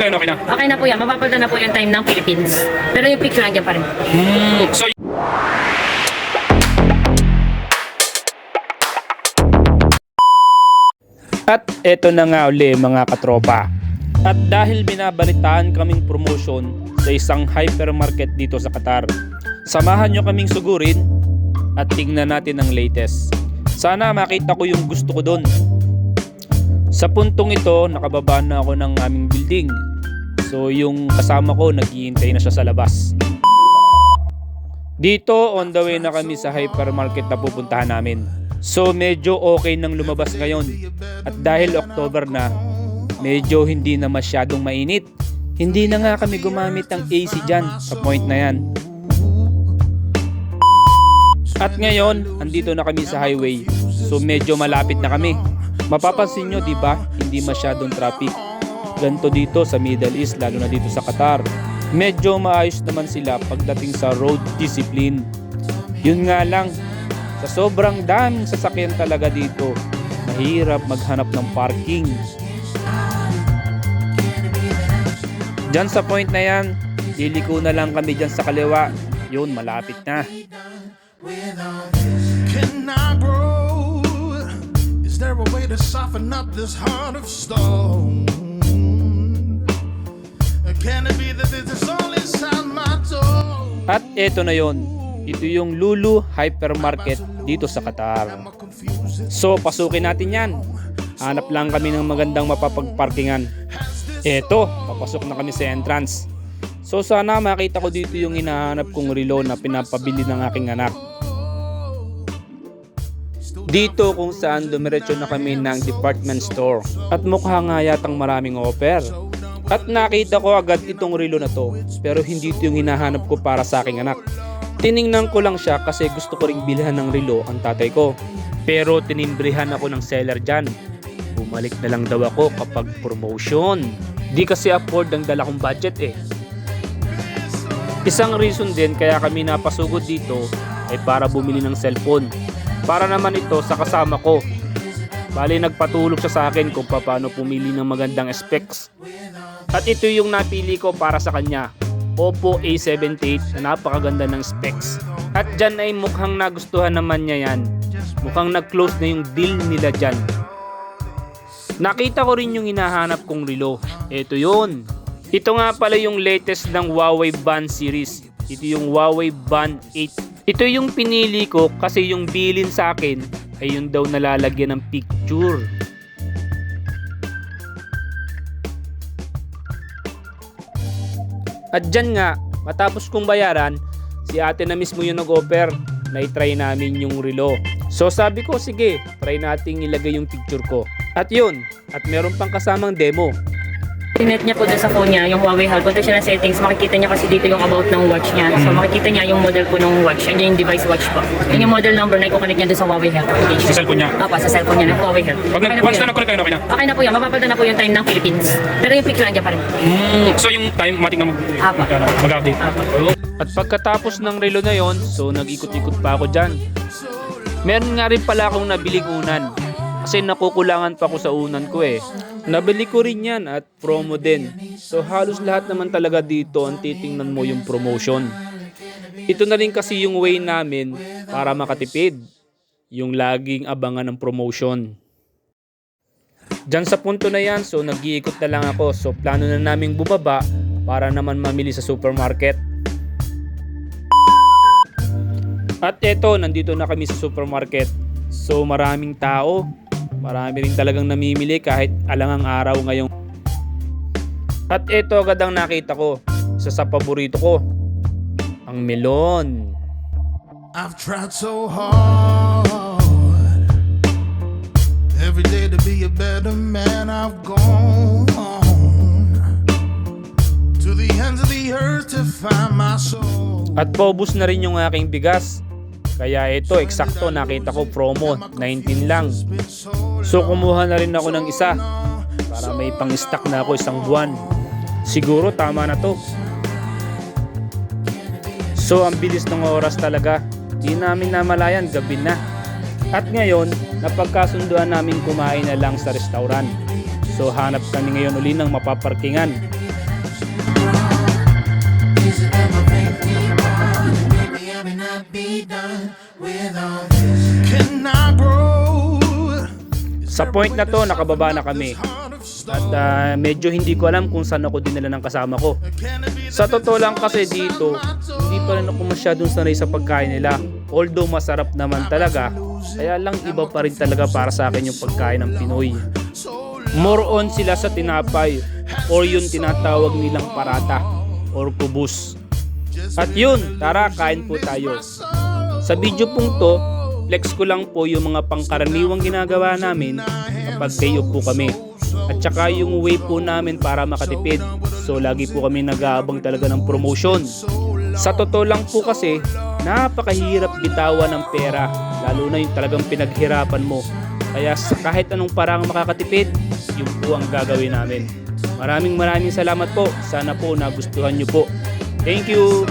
kayo, okay na? Okay na po yan. Mapapalda na po yung time ng Philippines. Pero yung picture nandiyan pa rin. Hmm. So, At eto na nga uli mga katropa. At dahil binabalitaan kaming promotion sa isang hypermarket dito sa Qatar, samahan nyo kaming sugurin at tingnan natin ang latest. Sana makita ko yung gusto ko doon. Sa puntong ito, nakababa na ako ng aming building. So yung kasama ko, naghihintay na siya sa labas. Dito, on the way na kami sa hypermarket na pupuntahan namin. So medyo okay nang lumabas ngayon. At dahil October na, medyo hindi na masyadong mainit. Hindi na nga kami gumamit ng AC dyan sa point na yan. At ngayon, andito na kami sa highway. So medyo malapit na kami. Mapapansin nyo, di ba? Hindi masyadong traffic. Ganto dito sa Middle East, lalo na dito sa Qatar. Medyo maayos naman sila pagdating sa road discipline. Yun nga lang, sa sobrang daming sasakyan talaga dito, mahirap maghanap ng parking. Diyan sa point na yan, liliko na lang kami dyan sa kaliwa. Yun, malapit na. Can I grow? Is there a way to soften up this heart of stone? At eto na yon. Ito yung Lulu Hypermarket dito sa Qatar. So, pasukin natin yan. Hanap lang kami ng magandang mapapagparkingan. Eto, papasok na kami sa entrance. So, sana makita ko dito yung hinahanap kong relo na pinapabili ng aking anak. Dito kung saan dumiretso na kami ng department store. At mukha nga yatang maraming offer. At nakita ko agad itong relo na to. Pero hindi ito yung hinahanap ko para sa aking anak. Tiningnan ko lang siya kasi gusto ko ring bilhan ng relo ang tatay ko. Pero tinimbrihan ako ng seller dyan. Bumalik na lang daw ako kapag promotion. Di kasi afford ang dala kong budget eh. Isang reason din kaya kami napasugod dito ay para bumili ng cellphone. Para naman ito sa kasama ko. Bali nagpatulog siya sa akin kung paano pumili ng magandang specs. At ito yung napili ko para sa kanya. Oppo A78 na napakaganda ng specs. At dyan ay mukhang nagustuhan naman niya yan. Mukhang nag-close na yung deal nila dyan. Nakita ko rin yung hinahanap kong relo. Ito yun. Ito nga pala yung latest ng Huawei Band series. Ito yung Huawei Band 8. Ito yung pinili ko kasi yung bilin sa akin ay yung daw nalalagyan ng picture. At dyan nga, matapos kong bayaran, si ate na mismo yung nag-offer na itry namin yung relo. So sabi ko, sige, try nating ilagay yung picture ko. At yun, at meron pang kasamang demo. Tinet niya po doon sa phone niya, yung Huawei Hub. Punta siya ng settings, makikita niya kasi dito yung about ng watch niya. So makikita niya yung model po ng watch. Yan yung device watch po. Yan yung model number na i-connect niya doon sa Huawei Health application. Sa cellphone niya? Opo, sa cellphone niya ng Huawei Health. Pag Okay na po once yun. na nag-connect kayo, okay na? Okay na po yan. Mapapalda na po yung time ng Philippines. Pero yung picture nandiyan pa rin. So yung time, matik na mag- Apo. mag-update. Apo. At pagkatapos ng relo na yon, so nag-ikot-ikot pa ako dyan. Meron nga rin pala akong nabiling unan. Kasi nakukulangan pa ako sa unan ko eh. Nabili ko rin yan at promo din. So halos lahat naman talaga dito ang titingnan mo yung promotion. Ito na rin kasi yung way namin para makatipid. Yung laging abangan ng promotion. Diyan sa punto na yan, so nag-iikot na lang ako. So plano na naming bumaba para naman mamili sa supermarket. At eto, nandito na kami sa supermarket. So maraming tao. Marami rin talagang namimili kahit alangang araw ngayong. At eto agad ang nakita ko. Isa sa paborito ko. Ang melon. I've tried so hard every day to be a better man. I've gone to the ends of the earth to find my soul. At paubos na rin yung aking bigas. Kaya ito, eksakto nakita ko promo, 19 lang. So kumuha na rin ako ng isa para may pang-stock na ako isang buwan. Siguro tama na to. So ang bilis ng oras talaga. Di namin namalayan, gabi na. At ngayon, napagkasunduan namin kumain na lang sa restaurant. So hanap kami ngayon uli ng mapaparkingan. Can I grow? Sa point na to, nakababa na kami. At ah, medyo hindi ko alam kung saan ako dinala ng kasama ko. Sa totoo lang kasi dito, hindi pa rin ako masyadong sanay sa pagkain nila. Although masarap naman talaga, kaya lang iba pa rin talaga para sa akin yung pagkain ng Pinoy. More on sila sa tinapay or yung tinatawag nilang parata or kubus. At yun, tara kain po tayo. Sa video pong to, flex ko lang po yung mga pangkaraniwang ginagawa namin kapag day po kami. At saka yung way po namin para makatipid. So lagi po kami nag-aabang talaga ng promotion. Sa totoo lang po kasi, napakahirap bitawan ng pera. Lalo na yung talagang pinaghirapan mo. Kaya sa kahit anong parang makakatipid, yun po ang gagawin namin. Maraming maraming salamat po. Sana po nagustuhan nyo po. Thank you!